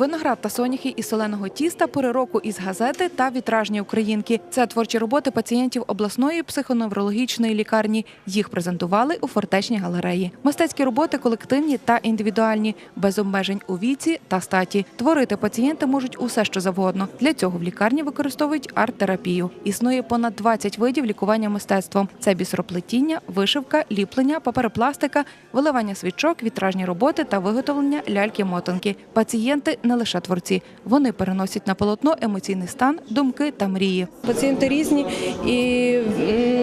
Виноград та соняхи із соленого тіста, перероку із газети та вітражні українки. Це творчі роботи пацієнтів обласної психоневрологічної лікарні. Їх презентували у фортечній галереї. Мистецькі роботи колективні та індивідуальні, без обмежень у віці та статі. Творити пацієнти можуть усе, що завгодно. Для цього в лікарні використовують арт-терапію. Існує понад 20 видів лікування мистецтвом. Це бісероплетіння, вишивка, ліплення, паперопластика, виливання свічок, вітражні роботи та виготовлення ляльки-мотанки. Пацієнти не лише творці, вони переносять на полотно емоційний стан, думки та мрії. Пацієнти різні, і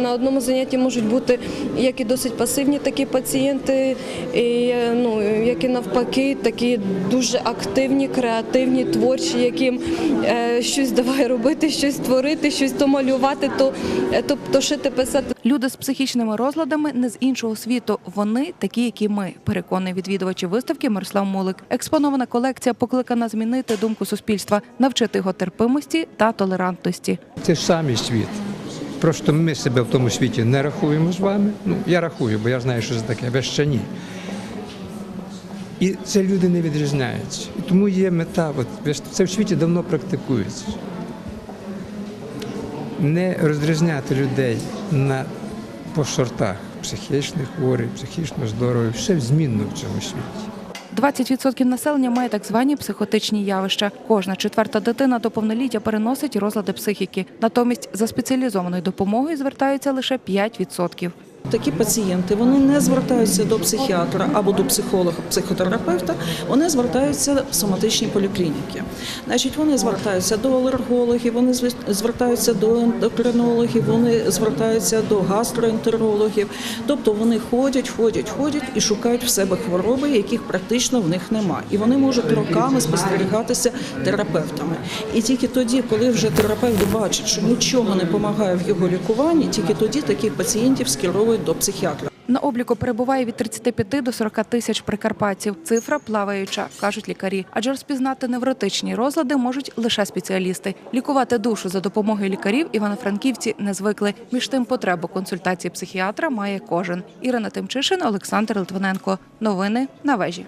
на одному занятті можуть бути як і досить пасивні такі пацієнти, і, е, ну, як і навпаки, такі дуже активні, креативні, творчі, яким е, щось давай робити, щось творити, щось то малювати, то, е, то, то шити, писати. Люди з психічними розладами не з іншого світу. Вони такі, як і ми, переконує відвідувачі виставки Мирослав Мулик. Експонована колекція покликана змінити думку суспільства, навчити його терпимості та толерантності. Це ж самий світ. Просто ми себе в тому світі не рахуємо з вами. Ну, я рахую, бо я знаю, що це таке, ви ще ні. І це люди не відрізняються. І тому є мета, от, це в світі давно практикується. Не розрізняти людей на, по сортах психічних хворих, психічно здоров'я, все змінно в цьому світі. 20% населення має так звані психотичні явища. Кожна четверта дитина до повноліття переносить розлади психіки. Натомість за спеціалізованою допомогою звертаються лише 5%. Такі пацієнти вони не звертаються до психіатра або до психолога, психотерапевта, вони звертаються в соматичні поліклініки. Значить, вони звертаються до алергологів, вони звертаються до ендокринологів, вони звертаються до гастроентерологів. Тобто вони ходять, ходять, ходять і шукають в себе хвороби, яких практично в них нема. І вони можуть роками спостерігатися терапевтами. І тільки тоді, коли вже терапевт бачить, що нічого не допомагає в його лікуванні, тільки тоді таких пацієнтів скеровують до психіатра. На обліку перебуває від 35 до 40 тисяч прикарпатців. Цифра плаваюча, кажуть лікарі. Адже розпізнати невротичні розлади можуть лише спеціалісти. Лікувати душу за допомогою лікарів івано-франківці не звикли. Між тим потребу консультації психіатра має кожен. Ірина Тимчишин, Олександр Литвиненко. Новини на вежі.